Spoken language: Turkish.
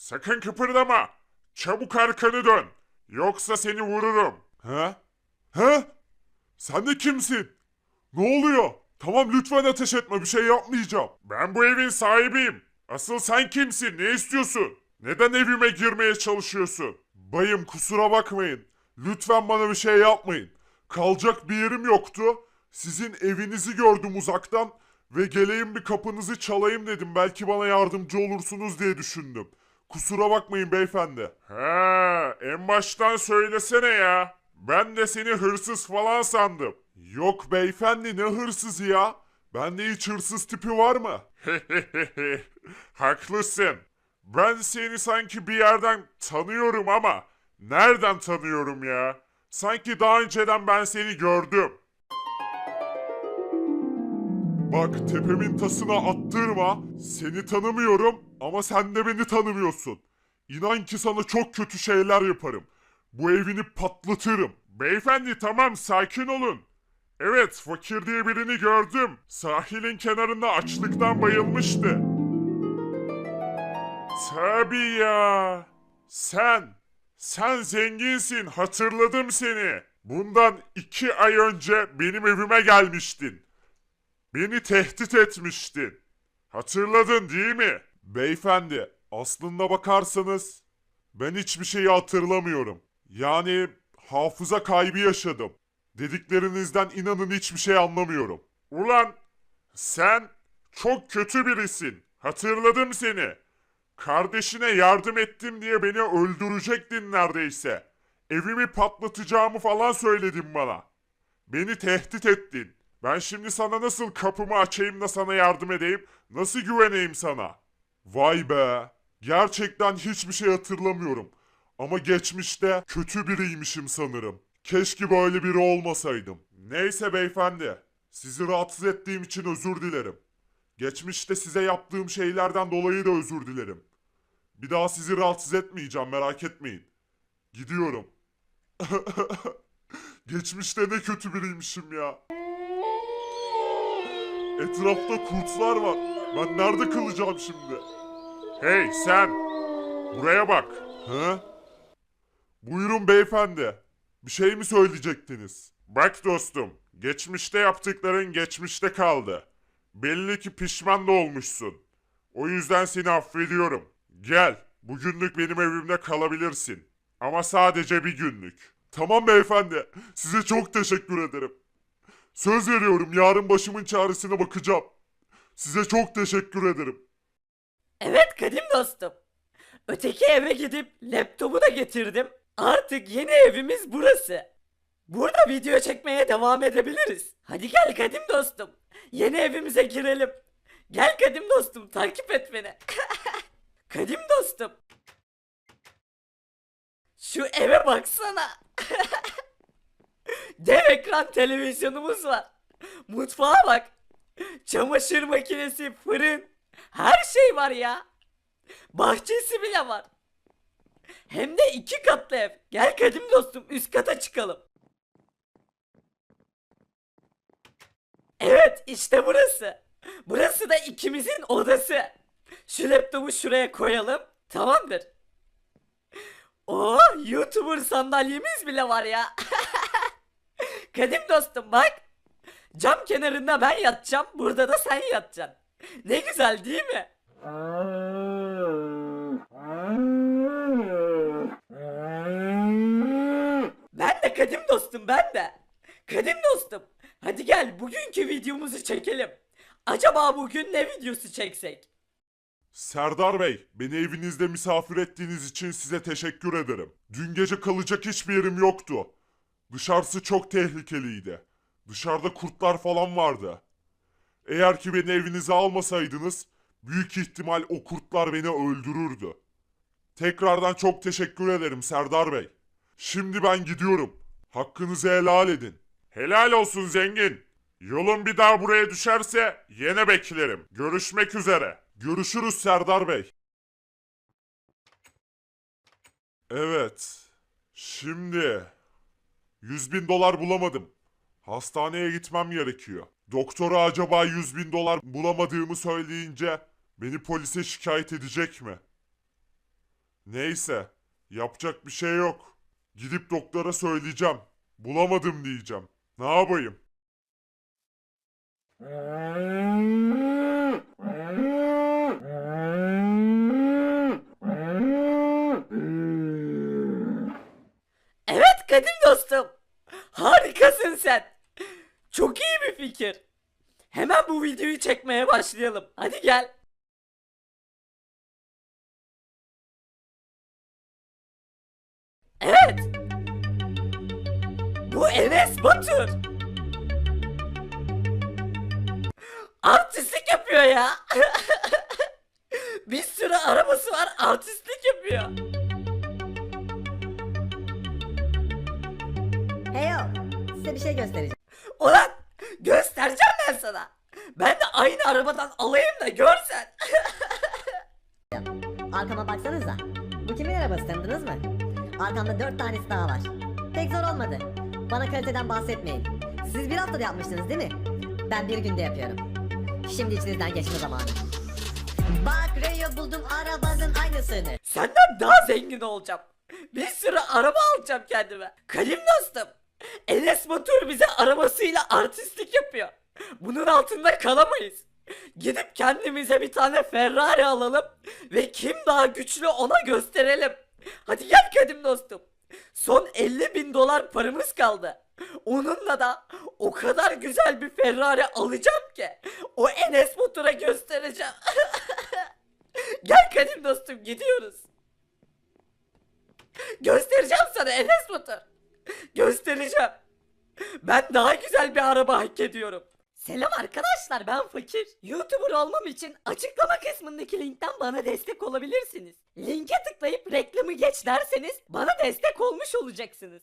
Sakın kıpırdama. Çabuk arkanı dön. Yoksa seni vururum. He? He? Sen de kimsin? Ne oluyor? Tamam lütfen ateş etme bir şey yapmayacağım. Ben bu evin sahibiyim. Asıl sen kimsin? Ne istiyorsun? Neden evime girmeye çalışıyorsun? Bayım kusura bakmayın. Lütfen bana bir şey yapmayın. Kalacak bir yerim yoktu. Sizin evinizi gördüm uzaktan ve geleyim bir kapınızı çalayım dedim. Belki bana yardımcı olursunuz diye düşündüm. Kusura bakmayın beyefendi. Ha, en baştan söylesene ya. Ben de seni hırsız falan sandım. Yok beyefendi ne hırsızı ya? Bende hiç hırsız tipi var mı? Haklısın. Ben seni sanki bir yerden tanıyorum ama nereden tanıyorum ya? Sanki daha önceden ben seni gördüm. Bak tepemin tasına attırma. Seni tanımıyorum ama sen de beni tanımıyorsun. İnan ki sana çok kötü şeyler yaparım. Bu evini patlatırım. Beyefendi tamam sakin olun. Evet fakir diye birini gördüm. Sahilin kenarında açlıktan bayılmıştı. Tabii ya. Sen, sen zenginsin hatırladım seni. Bundan iki ay önce benim evime gelmiştin. Beni tehdit etmiştin. Hatırladın değil mi? Beyefendi aslında bakarsanız ben hiçbir şeyi hatırlamıyorum. Yani hafıza kaybı yaşadım. Dediklerinizden inanın hiçbir şey anlamıyorum. Ulan sen çok kötü birisin. Hatırladım seni. Kardeşine yardım ettim diye beni öldürecektin neredeyse. Evimi patlatacağımı falan söyledin bana. Beni tehdit ettin. Ben şimdi sana nasıl kapımı açayım da sana yardım edeyim? Nasıl güveneyim sana? Vay be. Gerçekten hiçbir şey hatırlamıyorum. Ama geçmişte kötü biriymişim sanırım. Keşke böyle biri olmasaydım. Neyse beyefendi. Sizi rahatsız ettiğim için özür dilerim. Geçmişte size yaptığım şeylerden dolayı da özür dilerim. Bir daha sizi rahatsız etmeyeceğim merak etmeyin. Gidiyorum. Geçmişte ne kötü biriymişim ya. Etrafta kurtlar var. Ben nerede kalacağım şimdi? Hey sen! Buraya bak. He? Buyurun beyefendi. Bir şey mi söyleyecektiniz? Bak dostum, geçmişte yaptıkların geçmişte kaldı. Belli ki pişman da olmuşsun. O yüzden seni affediyorum. Gel, bugünlük benim evimde kalabilirsin. Ama sadece bir günlük. Tamam beyefendi. Size çok teşekkür ederim. Söz veriyorum yarın başımın çaresine bakacağım. Size çok teşekkür ederim. Evet kadim dostum. Öteki eve gidip laptopu da getirdim. Artık yeni evimiz burası. Burada video çekmeye devam edebiliriz. Hadi gel kadim dostum. Yeni evimize girelim. Gel kadim dostum takip et beni. kadim dostum. Şu eve baksana. Dev ekran televizyonumuz var. Mutfağa bak. Çamaşır makinesi, fırın. Her şey var ya. Bahçesi bile var. Hem de iki katlı ev. Gel kadim dostum üst kata çıkalım. Evet işte burası. Burası da ikimizin odası. Şu laptopu şuraya koyalım. Tamamdır. Oo YouTuber sandalyemiz bile var ya. Kadim dostum bak. Cam kenarında ben yatacağım. Burada da sen yatacaksın. Ne güzel değil mi? Ben de kadim dostum ben de. Kadim dostum. Hadi gel bugünkü videomuzu çekelim. Acaba bugün ne videosu çeksek? Serdar Bey, beni evinizde misafir ettiğiniz için size teşekkür ederim. Dün gece kalacak hiçbir yerim yoktu. Dışarısı çok tehlikeliydi. Dışarıda kurtlar falan vardı. Eğer ki beni evinize almasaydınız, büyük ihtimal o kurtlar beni öldürürdü. Tekrardan çok teşekkür ederim Serdar Bey. Şimdi ben gidiyorum. Hakkınızı helal edin. Helal olsun zengin. Yolun bir daha buraya düşerse yine beklerim. Görüşmek üzere. Görüşürüz Serdar Bey. Evet. Şimdi 100 bin dolar bulamadım. Hastaneye gitmem gerekiyor. Doktora acaba 100 bin dolar bulamadığımı söyleyince beni polise şikayet edecek mi? Neyse, yapacak bir şey yok. Gidip doktora söyleyeceğim. Bulamadım diyeceğim. Ne yapayım? Evet kadim dostum. Harikasın sen. Çok iyi bir fikir. Hemen bu videoyu çekmeye başlayalım. Hadi gel. Evet. Bu Enes Batur. Artistlik yapıyor ya. bir sürü arabası var artistlik yapıyor. Arkama baksanıza. Bu kimin arabası tanıdınız mı? Arkamda dört tanesi daha var. Pek zor olmadı. Bana kaliteden bahsetmeyin. Siz bir haftada yapmıştınız değil mi? Ben bir günde yapıyorum. Şimdi içinizden geçme zamanı. Bak Rayo buldum arabanın aynısını. Senden daha zengin olacağım. Bir sürü araba alacağım kendime. Kalim dostum. Enes Batur bize arabasıyla artistlik yapıyor. Bunun altında kalamayız. Gidip kendimize bir tane Ferrari alalım ve kim daha güçlü ona gösterelim. Hadi gel kadim dostum. Son 50 bin dolar paramız kaldı. Onunla da o kadar güzel bir Ferrari alacağım ki o Enes Batur'a göstereceğim. gel kadim dostum gidiyoruz. Göstereceğim sana Enes Batur. Göstereceğim. Ben daha güzel bir araba hak ediyorum. Selam arkadaşlar ben Fakir. YouTuber olmam için açıklama kısmındaki linkten bana destek olabilirsiniz. Linke tıklayıp reklamı geç derseniz bana destek olmuş olacaksınız.